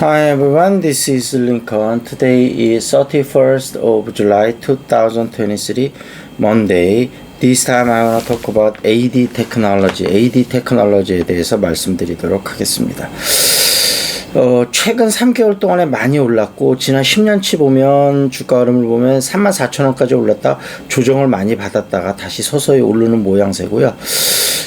Hi everyone, this is Lincoln. Today is 31st of July 2023, Monday. This time I want to talk about AD technology, AD technology에 대해서 말씀드리도록 하겠습니다. 어, 최근 3개월 동안에 많이 올랐고, 지난 10년치 보면, 주가 흐름을 보면 34,000원까지 올랐다 조정을 많이 받았다가 다시 서서히 오르는 모양새고요.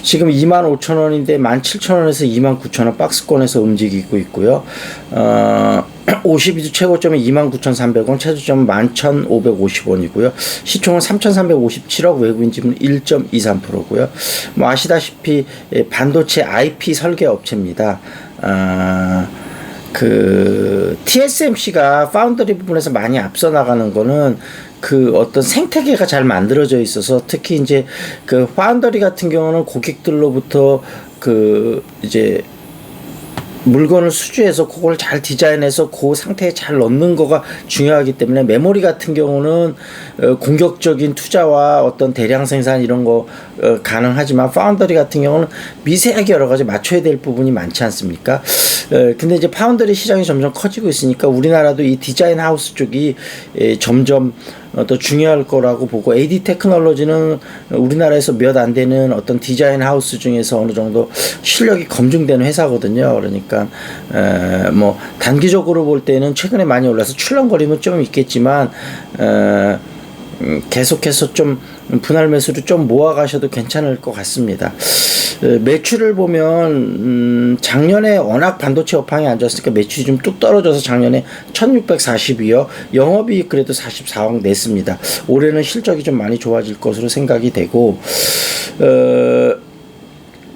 지금 25,000원인데 17,000원에서 29,000원 박스권에서 움직이고 있고요. 어, 52주 최고점이 29,300원, 최저점은 11,550원이고요. 시총은 3,357억, 외국인 지분 1.23%고요. 뭐 아시다시피 예, 반도체 IP 설계 업체입니다. 아, 그 TSMC가 파운드리 부분에서 많이 앞서 나가는 거는 그 어떤 생태계가 잘 만들어져 있어서 특히 이제 그 파운더리 같은 경우는 고객들로부터 그 이제 물건을 수주해서 그걸 잘 디자인해서 그 상태에 잘 넣는 거가 중요하기 때문에 메모리 같은 경우는 어, 공격적인 투자와 어떤 대량 생산 이런 거 어, 가능하지만 파운더리 같은 경우는 미세하게 여러 가지 맞춰야 될 부분이 많지 않습니까? 어, 근데 이제 파운더리 시장이 점점 커지고 있으니까 우리나라도 이 디자인 하우스 쪽이 에, 점점 어, 더 중요할 거라고 보고 AD 테크놀로지는 우리나라에서 몇 안 되는 어떤 디자인 하우스 중에서 어느 정도 실력이 검증되는 회사거든요. 그러니까 에, 뭐 단기적으로 볼 때는 최근에 많이 올라서 출렁거림은 좀 있겠지만 에, 음, 계속해서 좀 분할 매수를 좀 모아 가셔도 괜찮을 것 같습니다. 에, 매출을 보면 음, 작년에 워낙 반도체 업황이 안 좋았으니까 매출이 좀 뚝 떨어져서 작년에 1642억 영업이익 그래도 44억 냈습니다. 올해는 실적이 좀 많이 좋아질 것으로 생각이 되고 어,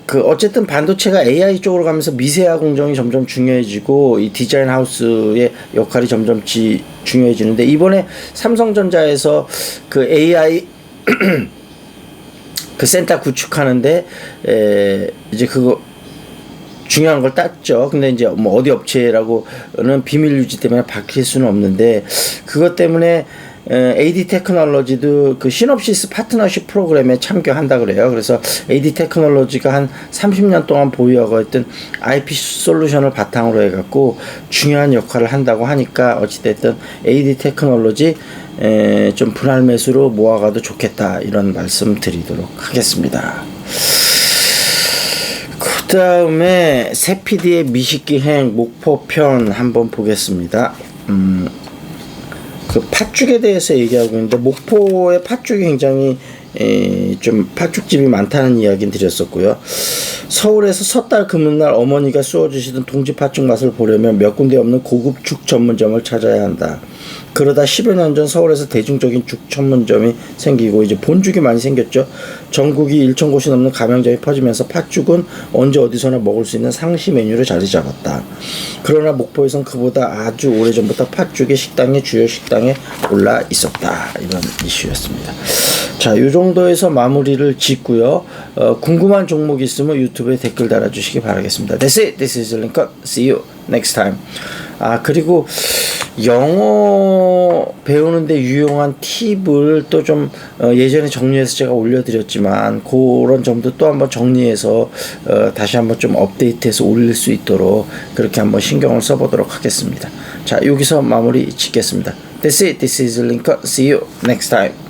그 어쨌든 반도체가 AI 쪽으로 가면서 미세화 공정이 점점 중요해지고 이 디자인 하우스의 역할이 점점 지, 중요해지는데 이번에 삼성전자에서 그 AI 그 센터 구축하는데 에, 이제 그거 중요한 걸 땄죠. 근데 이제 뭐 어디 업체라고는 비밀 유지 때문에 밝힐 수는 없는데 그것 때문에 에, AD 테크놀로지도 그 시놉시스 파트너십 프로그램에 참여한다 그래요. 그래서 AD 테크놀로지가 한 30년 동안 보유하고 있던 IP 솔루션을 바탕으로 해갖고 중요한 역할을 한다고 하니까 어찌됐든 AD 테크놀로지 에, 좀 분할 매수로 모아가도 좋겠다 이런 말씀 드리도록 하겠습니다. 그 다음에 세피디의 미식기행 목포편 한번 보겠습니다. 음, 그 팥죽에 대해서 얘기하고 있는데 목포의 팥죽이 굉장히 에, 좀 팥죽집이 많다는 이야기는 드렸었고요. 서울에서 섣달 금요날 어머니가 쏘아주시던 동지 팥죽 맛을 보려면 몇 군데 없는 고급 죽 전문점을 찾아야 한다. 그러다 10여 년 전 서울에서 대중적인 죽 전문점이 생기고 이제 본죽이 많이 생겼죠. 전국이 1천 곳이 넘는 가맹점이 퍼지면서 팥죽은 언제 어디서나 먹을 수 있는 상시 메뉴를 자리 잡았다. 그러나 목포에선 그보다 아주 오래전부터 팥죽이 식당의 주요 식당에 올라 있었다. 이런 이슈였습니다. 자, 요 정도에서 마무리를 짓고요. 어, 궁금한 종목 있으면 유튜브에 댓글 달아주시기 바라겠습니다. That's it. This is Lincoln. See you next time. 아, 그리고 영어 배우는데 유용한 팁을 또좀 어, 예전에 정리해서 제가 올려드렸지만 그런 점도 또 한번 정리해서 어, 다시 한번 좀 업데이트해서 올릴 수 있도록 그렇게 한번 신경을 써보도록 하겠습니다. 자, 여기서 마무리 짓겠습니다. That's it. This is Lincoln. See you next time.